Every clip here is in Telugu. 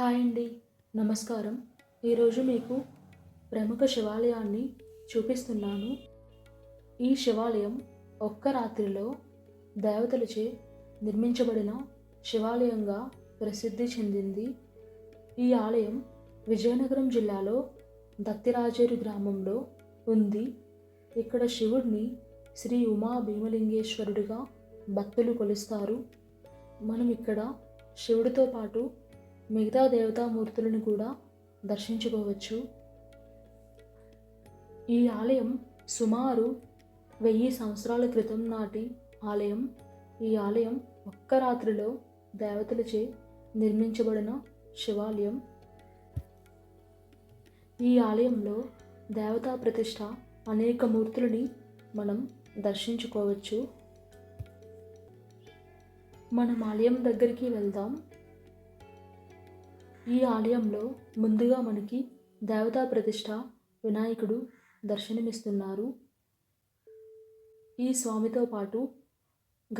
హాయ్ అండి. నమస్కారం. ఈరోజు మీకు ప్రముఖ శివాలయాన్ని చూపిస్తున్నాను. ఈ శివాలయం ఒక్క రాత్రిలో దేవతలచే నిర్మించబడిన శివాలయంగా ప్రసిద్ధి చెందింది. ఈ ఆలయం విజయనగరం జిల్లాలో దత్తిరాజేరు గ్రామంలో ఉంది. ఇక్కడ శివుడిని శ్రీ ఉమా భీమలింగేశ్వరుడిగా భక్తులు కొలుస్తారు. మనం ఇక్కడ శివుడితో పాటు మిగతా దేవతామూర్తులను కూడా దర్శించుకోవచ్చు. ఈ ఆలయం సుమారు వెయ్యి సంవత్సరాల క్రితం నాటి ఆలయం. ఈ ఆలయం ఒక్క రాత్రిలో దేవతలచే నిర్మించబడిన శివాలయం. ఈ ఆలయంలో దేవతా ప్రతిష్ట అనేక మూర్తులని మనం దర్శించుకోవచ్చు. మనం ఆలయం దగ్గరికి వెళ్దాం. ఈ ఆలయంలో ముందుగా మనకి దేవతా ప్రతిష్ట వినాయకుడు దర్శనమిస్తున్నారు. ఈ స్వామితో పాటు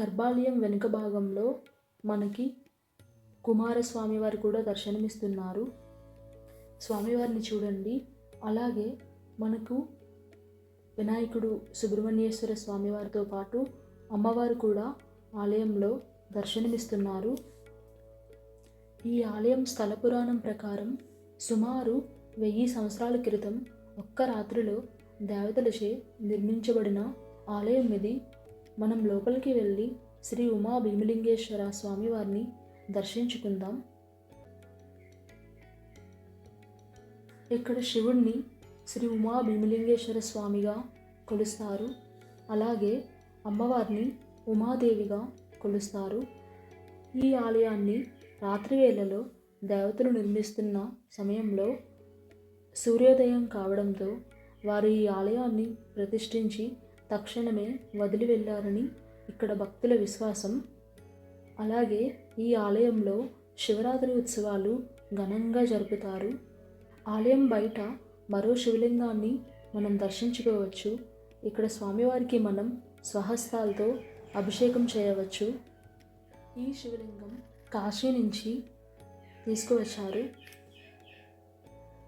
గర్భాలయం వెనుక భాగంలో మనకి కుమారస్వామి వారు కూడా దర్శనమిస్తున్నారు. స్వామివారిని చూడండి. అలాగే మనకు వినాయకుడు సుబ్రహ్మణ్యేశ్వర స్వామివారితో పాటు అమ్మవారు కూడా ఆలయంలో దర్శనమిస్తున్నారు. ఈ ఆలయం స్థల పురాణం ప్రకారం సుమారు వెయ్యి సంవత్సరాల క్రితం ఒక్క రాత్రిలో దేవతలచే నిర్మించబడిన ఆలయం ఇది. మనం లోపలికి వెళ్ళి శ్రీ ఉమా భీమలింగేశ్వర స్వామివారిని దర్శించుకుందాం. ఇక్కడ శివుణ్ణి శ్రీ ఉమా భీమలింగేశ్వర స్వామిగా కొలుస్తారు. అలాగే అమ్మవారిని ఉమాదేవిగా కొలుస్తారు. ఈ ఆలయాన్ని రాత్రి వేళలో దేవతలు నిర్మిస్తున్న సమయంలో సూర్యోదయం కావడంతో వారు ఈ ఆలయాన్ని ప్రతిష్ఠించి తక్షణమే వదిలి వెళ్ళారని ఇక్కడ భక్తుల విశ్వాసం. అలాగే ఈ ఆలయంలో శివరాత్రి ఉత్సవాలు ఘనంగా జరుపుతారు. ఆలయం బయట మరో శివలింగాన్ని మనం దర్శించుకోవచ్చు. ఇక్కడ స్వామివారికి మనం స్వహస్తాలతో అభిషేకం చేయవచ్చు. ఈ శివలింగం కాశీ నుంచి తీసుకువచ్చారు.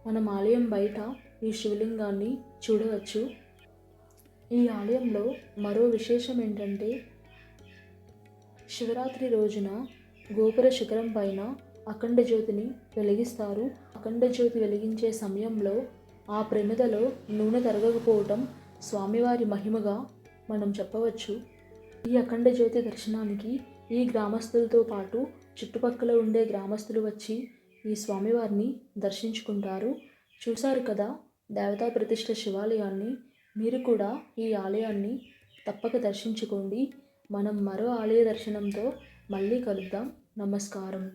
మనం ఆలయం బయట ఈ శివలింగాన్ని చూడవచ్చు. ఈ ఆలయంలో మరో విశేషం ఏంటంటే శివరాత్రి రోజున గోపుర శిఖరం పైన అఖండ జ్యోతిని వెలిగిస్తారు. అఖండ జ్యోతి వెలిగించే సమయంలో ఆ ప్రమిదలో నూనె తరగకపోవటం స్వామివారి మహిమగా మనం చెప్పవచ్చు. ఈ అఖండ జ్యోతి దర్శనానికి ఈ గ్రామస్తులతో పాటు చుట్టుపక్కల ఉండే గ్రామస్తులు వచ్చి ఈ స్వామివారిని దర్శించుకుంటారు. చూశారు కదా దేవతా ప్రతిష్ఠ శివాలయాన్ని. మీరు కూడా ఈ ఆలయాన్ని తప్పక దర్శించుకోండి. మనం మరో ఆలయ దర్శనంతో మళ్ళీ కలుద్దాం. నమస్కారం.